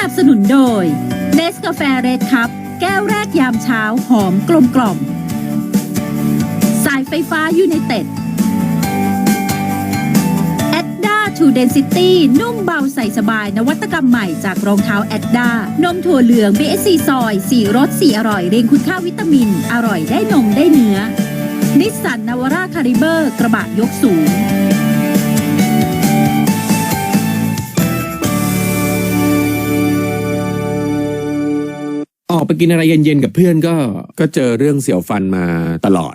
นับสนุนโดยเนสกาแฟเรดคัพแก้วแรกยามเช้าหอมกลมกล่อม สายไฟฟ้ายูไนเต็ดแอดด้าทูเดนซิตี้นุ่มเบาใส่สบายนวัตกรรมใหม่จากรองเท้าแอดด้านมถั่วเหลือง BSC ซอยสีรสสีอร่อยเรียงคุณค่าวิตามิน อร่อยได้นมได้เนื้อ นิสสันนาวาร่าคาริเบอร์ กระบะยกสูง ไปกินอะไรเย็นๆกับเพื่อนก็ ก็เจอเรื่องเสียวฟันมาตลอด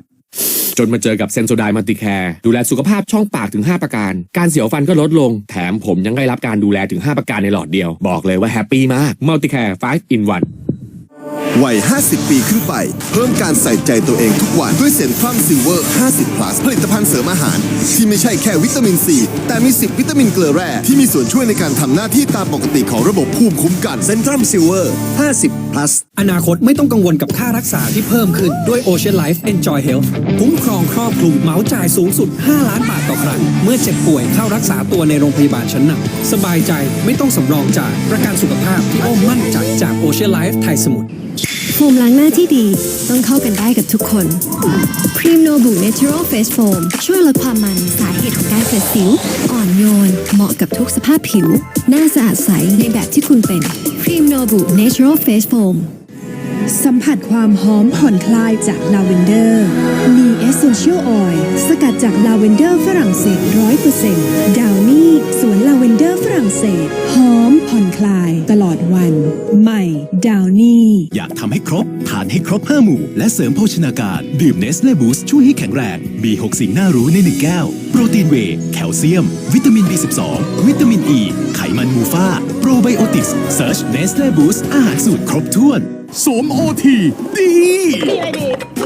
จนมาเจอกับเซนโซไดมัลติแคร์ดูแลสุขภาพช่องปากถึง 5 ประการ การเสียวฟันก็ลดลง แถมผมยังได้รับการดูแลถึง 5 ประการในหลอดเดียว บอกเลยว่าแฮปปี้มากมัลติแคร์5 in 1 วัย 50 ปีขึ้นไป เพิ่มการใส่ใจตัวเองทุกวัน ด้วยเซนทรัมซิลเวอร์ 50 plus ผลิตภัณฑ์เสริมอาหาร ที่ไม่ใช่แค่วิตามินซี แต่มี 10 วิตามินเกลือแร่ ที่มีส่วนช่วยในการทำหน้าที่ตามปกติของระบบภูมิคุ้มกันเซนทรัมซิลเวอร์ 50 plus อนาคตไม่ต้องกังวลกับค่ารักษาที่เพิ่มขึ้นด้วย Ocean Life Enjoy Health คุ้มครองครอบคลุมเหมาจ่ายสูงสุด 5 ล้านบาทต่อครั้ง เมื่อเจ็บป่วยเข้ารักษาตัวในโรงพยาบาลชั้นนำสบายใจไม่ต้องสำรองจ่ายประกันสุขภาพที่โอ้มั่นใจจาก Ocean Life ไทยสมุทร โฟมล้างหน้าที่ดีต้องเข้ากันได้กับทุกคน ครีมโนบุ Natural Face Foam ช่วยลดความมันสาเหตุของการเกิดสิว อ่อนโยน เหมาะกับทุกสภาพผิว หน้าสะอาดใสในแบบที่คุณเป็น ครีมโนบุ Natural Face Foam สัมผัสความหอมผ่อนคลายจากลาเวนเดอร์ มีเอเซนเชียลออยล์สกัดจากลาเวนเดอร์ฝรั่งเศส100%ดาวนี่สวนลาเวนเดอร์ฝรั่งเศสหอม ผ่อนคลายตลอดวัน ใหม่ดาวนี่อยากทำให้ครบ ทานให้ครบ 5 หมู่ และเสริมโภชนาการ ดื่มเนสเล่บูสช่วยให้แข็งแรง มี 6 สิ่งน่ารู้ใน1แก้ว โปรตีนเวแคลเซียม วิตามิน B12 วิตามินอ e, ีไขมันมูฟ่า รไบโอติกส์เซิร์ชเนสเลบูสอาหารสูตรครบถ้วนสวมโอทีดี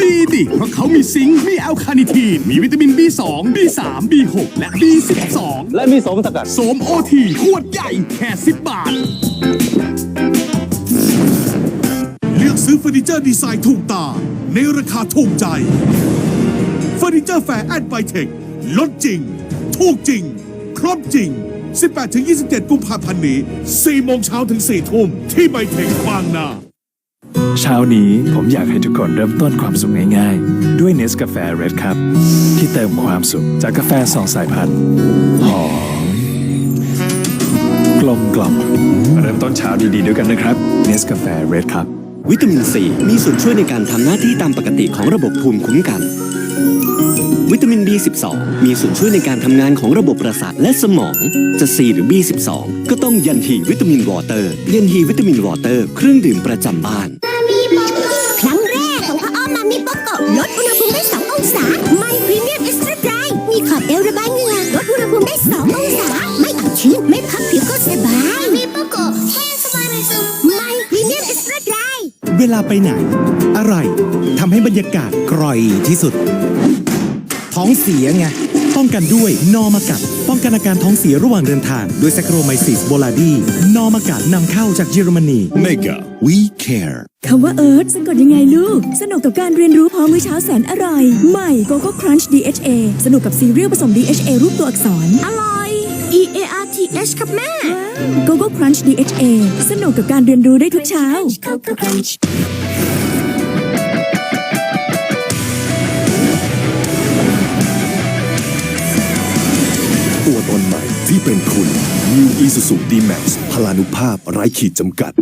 ดีดิ เพราะเขามีซิงค์ มีแอลคาเนิทีน มีวิตามิน B2 B3 B6 และ B12 และมีสมสกัดสวมโอทีขวดใหญ่แค่ 10 บาท เลือกซื้อเฟอร์นิเจอร์ดีไซน์ถูกตา ในราคาถูกใจ เฟอร์นิเจอร์แฟร์แอนด์ไบเทคลดจริง ถูกจริง ครบจริง 18-27 กุมภาพันธ์นี้ 4 โมงเช้าถึง 4 ทุ่ม ที่ไบเทคบางนา เช้านี้ผมอยากให้ทุกคนเริ่มต้นความสุขง่ายๆ ด้วยเนสกาแฟเรดครับ ที่เติมความสุขจากกาแฟสองสายพันธุ์หอมกลมกล่อมมาเริ่มต้นเช้าดีๆด้วยกันนะครับเนสกาแฟเรดครับ วิตามินซีมีส่วนช่วยในการทำหน้าที่ตามปกติของระบบภูมิคุ้มกัน วิตามิน B12 มีส่วนช่วยในการทำงานของระบบประสาทและสมอง จะ C หรือ B12 ก็ต้องยันฮีวิตามินวอเตอร์ ยันฮีวิตามินวอเตอร์ เครื่องดื่มประจำบ้าน ครั้งแรกของพ่ออ้อมมามิโปโกะลดอุณหภูมิได้ 2 องศา ไม่พรีเมียมเอ็กซ์ตร้าไดรมีขอบเอวระบายเหงื่อลดอุณหภูมิได้ 2 องศา ไม่อับชื้นไม่พับผิวก็สบายมิโปโกะแห้งสบายในซึมไม่พรีเมียมเอ็กซ์ตร้าไดรเวลาไปไหน อะไรทำให้บรรยากาศกร่อยที่สุด ท้องเสียไง ป้องกันด้วยนอมากัด ป้องกันอาการท้องเสียระหว่างเดินทางด้วยแซคโรไมซิสโบลาดีนอมากัดนำเข้าจากเยอรมนี Mega We Care คำว่าเอิร์ธสะกดยังไงลูก สนุกกับการเรียนรู้พร้อมมื้อเช้าแสนอร่อย ใหม่โกโก้ครันช์ DHA สนุกกับซีเรียลผสม DHA รูปตัวอักษร อร่อย E A R T H ครับแม่โกโก้ครันช์ DHA สนุกกับการเรียนรู้ได้ทุกเช้า ตัวตนใหม่ที่เป็นคุณ New Isuzu D-Max พลานุภาพไร้ขีดจำกัด